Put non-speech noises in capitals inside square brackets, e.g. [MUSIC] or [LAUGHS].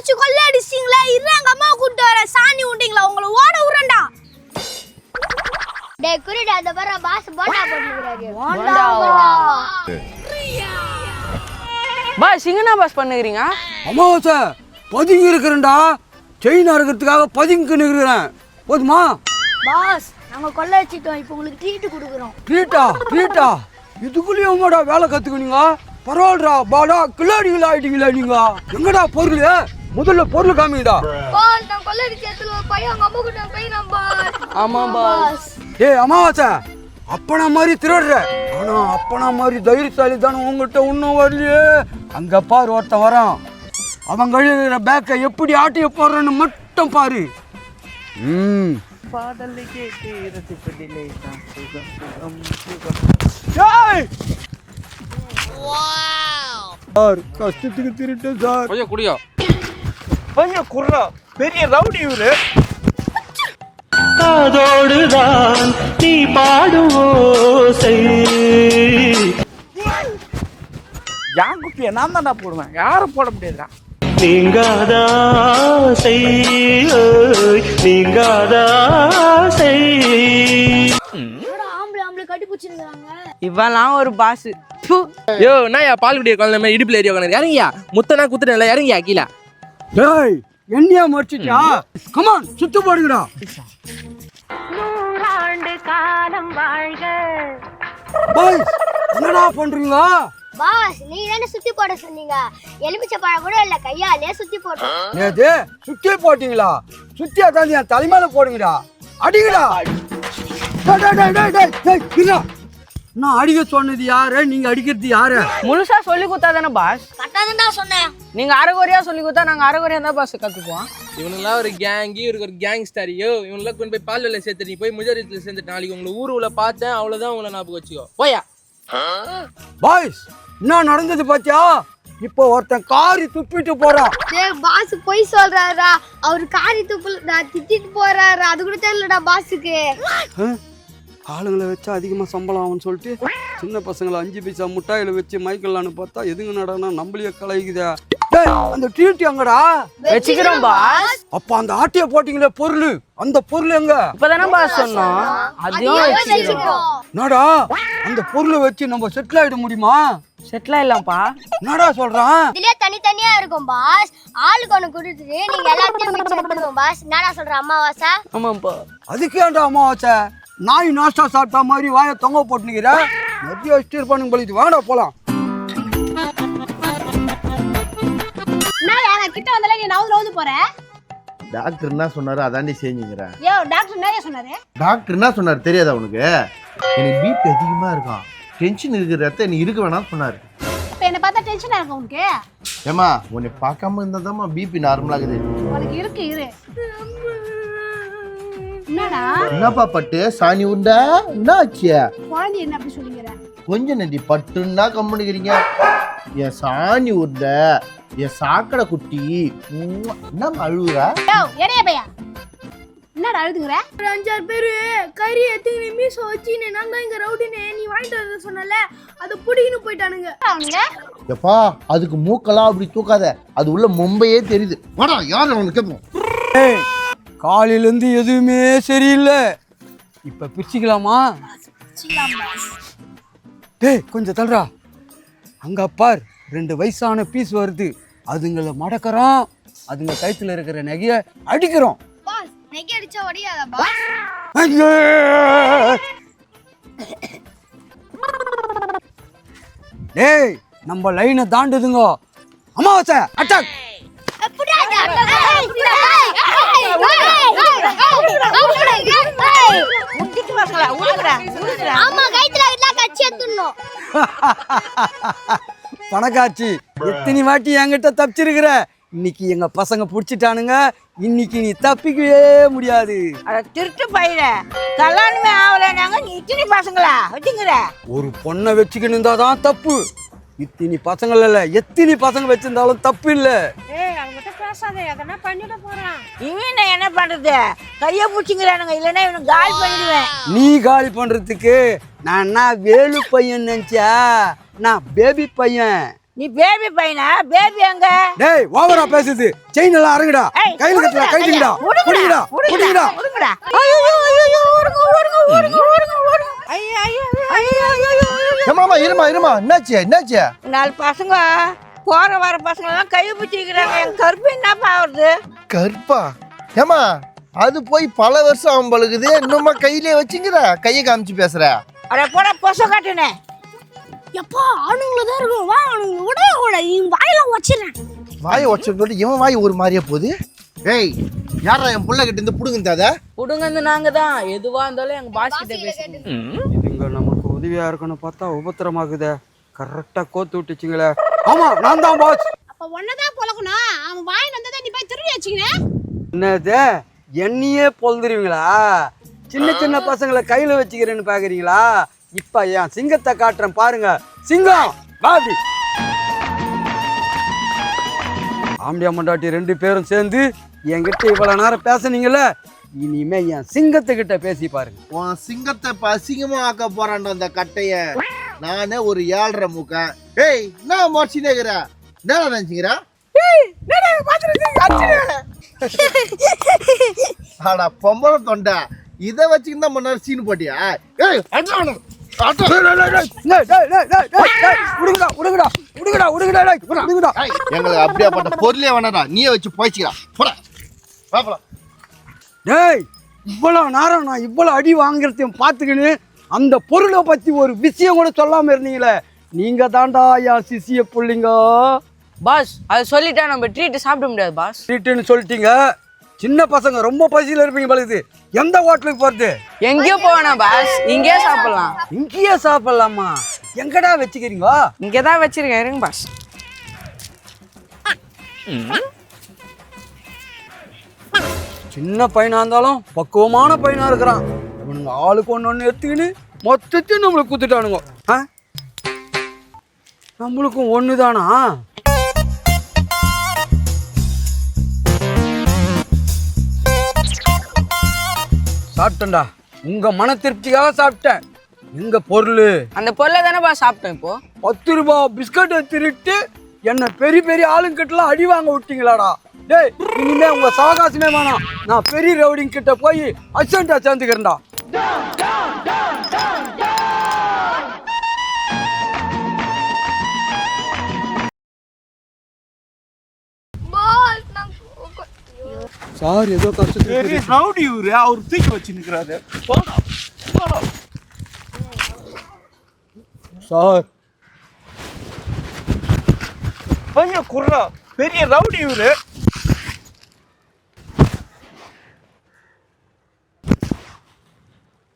அடிச்சு கொள்ளை அடிச்சிங்களா இரு எங்க அம்மா கூட்டு வர சாணி உண்டிங்களா? உங்களை ஓட விடுறேன்டா. டேய் குருடா அந்த பாரு பாஸ் போட்டா போட்டுக்கிறாரு பாஸ் இங்க பாஸ் பண்ணுகிறீங்க? அமாவாசை பதுங்கி இருக்கிறேன்டா. செயின் அறுக்கிறதுக்காக பதுங்கி நிற்கிறேன். போதுமா? பாஸ் நாங்க கொள்ளை அடிச்சிட்டோம். இப்போ உங்களுக்கு ட்ரீட் கொடுக்குறோம். ட்ரீட்டா ட்ரீட்டா இதுக்குள்ளேயுமாடா வேலை கற்றுக்குனீங்க பரவாயில்லடா பாடா கிளாடிகள் ஆயிட்டீங்களா நீங்க. எங்கடா பொருள் முதல்ல பொருள் காமிங்கடா பாஸ் நான் கொள்ளை அடிச்ச இடத்துல ஒரு பையன் அவங்க அம்மா கூட்டு பையன் பாஸ் ஆமா பாஸ். ஏய் அமாவாசை. அப்பனா மாதிரி திருடுற. ஆனா அப்பனா மாதிரி தைரியசாலி தானே உங்ககிட்ட இன்னும் வரலையே. அங்க பாரு ஒருத்தன் வரான். அவன் கழுவுற பேக்கை எப்படி ஆட்டி போடுறன்னு மட்டும் பாரு. ம். பாடலை கேட்டு ரசிப்பதில்லை தான். சுகம் சுகம் சுகம். ஏய்! சார் கஷ்டத்துக்கு திருட்டேன் சார். கொஞ்சம் குடியா. கொஞ்சம் குர்ரா பெரிய ரவுடி இவரு. காதோடுதான் நீ ஓசை என் குப்பியை? நான் தான்டா போடுவேன். யாரும் போட முடியாதுடா. நீங்காதாசை ஓய், நீங்காதாசை ஆம்பளை ஆம்பளை கட்டி பிடிச்சிருக்காங்க இவெல்லாம் ஒரு பாஸ் யோ என்னய்யா பால் குடிய குழந்தை இடுப்புல ஏறி உட்காந்து இறங்கியா? முத்தனா குத்துறேன்ல இறங்கியா கீழே? டேய் என்னையா மறைச்சிட்டா கமான் சுத்து போடுங்கடா. பாய் என்னடா பண்றீங்க பாஸ் நீங்க தானே சுத்தி போட சொன்னீங்க. எலுமிச்சை பழம் கூட இல்ல கையாலே சுத்தி போட்டோம் நேது சுத்தி போட்டீங்களா? சுத்தி அதான் என் தலைமையில போடுங்கடா. அடிங்கடா. டேய், டேய், டேய், டேய், டேய். நான் அடிக்க சொன்னது யாரு? நீங்க அடிக்கிறது யாரு? முழுசா சொல்லி கொடுத்தா தானே பாஸ்? கட்டாதான் தான் சொன்னேன். நீங்க அரைகுறையா சொல்லி கொடுத்தா நாங்க அரைகுறையா தான் பாஸ் கத்துக்குவோம். இவனுங்களாம் ஒரு கேங்கி இவருக்கு ஒரு கேங்ஸ்டர் யோ இவனுலாம் கொண்டு போய் பால் வேலை சேர்த்து நீ போய் முஜாரித்தில் சேர்ந்துட்டு நாளைக்கு உங்களை ஊர் உள்ள பார்த்தேன் அவ்வளவுதான் உங்களை ஞாபகம் வச்சுக்கோ. போயா? பாய்ஸ் என்ன நடந்தது பாத்தியா? இப்போ ஒருத்தன் காரி துப்பிட்டு போறான் டேய் பாஸ் பொய் சொல்றாரா? அவர் காரி துப்புல நான் திட்டிட்டு போறாரு? அது கூட தெரியலடா பாஸுக்கு? ஆளுங்களை வச்சா அதிகமா சம்பளம் ஆகும்னு சொல்லிட்டு சின்ன பசங்களை அஞ்சு பைசா முட்டாயில வச்சு மைக்கல்லான்னு பார்த்தா எதுங்க நடனா நம்மளையே கலைக்குதா டேய், அந்த டியூட்டி எங்கடா வச்சுக்கிறோம் பாஸ் அப்ப அந்த ஆட்டிய போட்டீங்களே பொருள். அந்த பொருள் எங்க? இப்பதானே பாஸ் சொன்னோம். அதையும் வச்சுக்கிறோம். என்னடா அந்த பொருளை வச்சு நம்ம செட்டில் ஆயிட முடியுமா? செட்டில் ஆயிடலாம்ப்பா. என்னடா சொல்றான்? இதுலயே தனித்தனியா இருக்கும் பாஸ் ஆளுக்கு ஒண்ணு கொடுத்துட்டு நீங்க எல்லாத்தையும் எடுத்துக்கோங்க பாஸ் என்னடா சொல்ற அம்மாவாசா? ஆமாப்பா அதுக்கு ஏன்டா அம்மாவாச்ச நாய் நாஷ்டா சாப்பிட்டா மாதிரி வாயை தொங்க போட்டுனுக்கிற. நிறைய வச்சுட்டு இருப்பானுங்க போலிட்டு வாடா போலாம். நான் கிட்ட வந்தால நீ நவுந்து நவுந்து போற? டாக்டர் என்ன சொன்னாரு அதாண்டி செஞ்சுங்கிறேன் யோ டாக்டர் என்ன சொன்னாரு. டாக்டர் என்ன சொன்னாரு தெரியாதா உனக்கு? எனக்கு பிபி அதிகமா இருக்கும் டென்ஷன் இருக்கிற ரத்த நீ இருக்க வேணாம்னு சொன்னாரு. இப்ப என்ன பார்த்தா டென்ஷனா இருக்கு உனக்கு? ஏமா உன்னை பார்க்காம இருந்தாதாம்மா பிபி நார்மலாகுது உனக்கு இருக்கு இரு. என்னப்பா பட்டு? சாணி உண்டா என்ன ஆச்சு? குழந்தை என்ன அப்படி சொல்லிங்கிற கொஞ்சம் நண்டி பட்டுன்னா கம்முனுக்கிறீங்க என் சாணி உருண்ட என் சாக்கடை குட்டி. என்ன அழுகுறா எடைய பையா? என்னடா அழுதுங்கிற? ஒரு அஞ்சாறு பேரு கறி எத்திங்க மீச வச்சுன்னு நான் தான் இங்க ரவுடினே நீ வாங்கிட்டு வர சொன்னல அதை புடிக்கின்னு போயிட்டானுங்க. அவனுங்க? எப்பா அதுக்கு மூக்கெல்லாம் அப்படி தூக்காத. அது உள்ள மும்பையே தெரியுது. வாடா யார் அவனுக்கு கேட்போம்? காலையிலேருந்து எதுவுமே சரியில்லை. இப்போ பிரிச்சுக்கலாமா டேய் கொஞ்சம் தள்ளுறா அங்க பார் ரெண்டு வயசான பீஸ் வருது. அதுங்களை மடக்கிறோம் அதுங்க கழுத்துல இருக்கிற நகைய அடிக்கிறோம்! டேய் நம்ம லைனை தாண்டுதுங்க. அமாவாசை அட்டாக்! எடுத்துடணும் [LAUGHS] பணக்காட்சி எத்தனை வாட்டி என்கிட்ட தப்பிச்சிருக்கிற. இன்னைக்கு எங்க பசங்க பிடிச்சிட்டானுங்க. இன்னைக்கு நீ தப்பிக்கவே முடியாது. திருட்டு பயிர கல்யாணமே ஆகலைனாங்க நீ இத்தனை பசங்களா? வச்சுங்கிற ஒரு பொண்ணை வச்சுக்கணும் தான் தப்பு. இத்தினி பசங்கள் இல்லை எத்தனை பசங்க வச்சிருந்தாலும் தப்பு இல்லை ஏய் அவங்ககிட்ட பேசாத எதனா பண்ணிட போறான்? இவன் என்ன பண்றது? கைய பிடிச்சிங்கிறானுங்க இல்லைன்னா இவனுக்கு கால் பண்ணிடுவேன். நீ காலி பண்றதுக்கு நான் என்ன வேலு பையன் நினைச்சா நான் பேபி பையன். நீ பேபி பையனா? பேபி எங்க? டேய் ஓவரா பேசுது. செயின் எல்லாம் அறங்குடா. ஏய், கையில கட்டல விடுங்கடா, கைட்டுங்கடா கையை. புடிங்கடா புடிங்கடா விடுங்கடா. ஐயோ, ஐயோ, ஐயோ, ஓடுங்க, ஓடுங்க, ஓடுங்க, ஓடுங்க, ஐயோ, ஐயோ, ஐயோ. ஏமாமா இருமா இருமா. என்னாச்சு என்னாச்சு? நாலு பசங்க போற வர பசங்க எல்லாம் கை பிடிச்சிக்கிறாங்க என் கருப்பு என்னப்பா ஆகுறது கருப்பா? ஏமா அது போய் பல வருஷம் ஆகும் பழுகுது. இன்னுமா கையிலே வச்சுங்கிற? கையை காமிச்சு பேசுற? அட போட பொச காட்டுனே. எப்பா அவனுங்கள தான் இருக்கும். வா அவனுங்களை விட கூட. இவன் வாயில வச்சிடறேன். வாயை வச்சு இவன் வாய் ஒரு மாதிரியா போகுது? ஏய் யாரா என் புள்ள கிட்ட இருந்து புடுங்க அத? புடுங்கந்து நாங்க தான் எதுவா இருந்தாலும் எங்க பாஸ் கிட்ட பேசுங்க. நமக்கு உதவியா இருக்கணும் பார்த்தா உபத்திரமாகுதே. கரெக்டா கோத்து விட்டுச்சுங்களே. ஆமா நான் தான் பாஸ் அப்ப ஒன்னதான் பொழக்கணும் அவன் வாயின் வந்ததை நீ போய் திருடி வச்சுக்கினேன் என்னது? என்னையே பொழுதுருவீங்களா? சின்ன சின்ன பசங்களை கையில வச்சுக்கிறேன்னு பாக்குறீங்களா? இப்ப என் சிங்கத்தை காட்டுறேன் பாருங்க. சிங்கம் பாடி ஆம்பியா மண்டாட்டி ரெண்டு பேரும் சேர்ந்து என்கிட்ட இவ்வளவு நேரம் பேசுனீங்கல்ல? இனிமே என் சிங்கத்துக்கிட்ட பேசி பாருங்க உன் சிங்கத்தை இப்ப அசிங்கமா ஆக்க போறான்டா அந்த கட்டைய நானே ஒரு ஏழ்ரை முக்கன் ஏய் என்ன மோச்சினேங்கிற என்ன நினைச்சுக்கிற ஆடா பொம்பளை தொண்டை இதை வச்சுக்கிட்டு நம்ம நர்சின்னு போட்டியா ஏய் அட்றானு எங்களுக்கு அப்படியாப்பட்ட பொருளே வேணாடா நீயே வச்சு போய்ச்சிக்கிறா போடா பாப்பலாம் டேய் இவ்வளோ நேரம் நான் இவ்வளோ அடி வாங்குறதையும் பார்த்துக்கின்னு அந்த பொருளை பற்றி ஒரு விஷயம் கூட சொல்லாமல் இருந்தீங்களே. நீங்கள் தாண்டா என் சிசிய புள்ளிங்க. பாஸ் அது சொல்லிட்டா நம்ம ட்ரீட் சாப்பிட முடியாது பாஸ். ட்ரீட்டுன்னு சொல்லிட்டீங்க. சின்ன பசங்க ரொம்ப பசியில் இருப்பீங்க பழுது எந்த ஹோட்டலுக்கு போகிறது எங்கேயோ போவேனா பாஸ். இங்கே சாப்பிடலாம். இங்கேயே சாப்பிட்லாமா? எங்கடா வச்சுக்கிறீங்க? இங்கே தான் வச்சிருக்கேன் இருங்க பாஸ். சின்ன பையனாக இருந்தாலும் பக்குவமான பையனாக இருக்கிறான். இவனுங்க ஆளுக்கு ஒன்று ஒன்று எடுத்துக்கின்னு மொத்தத்தையும் நம்மளுக்கு குத்துட்டானுங்க. ஆ? நம்மளுக்கும் ஒன்று தானா சாப்பிட்டேன்டா. உங்கள் மன திருப்திக்காக சாப்பிட்டேன். எங்க பொருள்? அந்த பொருளை தானே பாஸ் சாப்பிட்டோம் இப்போ. பத்து ரூபாய் பிஸ்கட்டை திருட்டு என்ன பெரிய பெரிய ஆளுங்கிட்டலாம் அடி வாங்க விட்டீங்களாடா. டேய் இனிமே உங்க சவகாசமே வேணாம். நான் பெரிய ரவுடிங் கிட்ட போய் அசண்டா சேர்ந்துக்கிறேன்டா. சார் ஏதோ கஷ்டத்துக்கு ரவுடி இவரு அவர் தூக்கி வச்சு நிக்கிறாரு. போடா போடா. சார். பையன் குர்ரா பெரிய ரவுடி இவரு.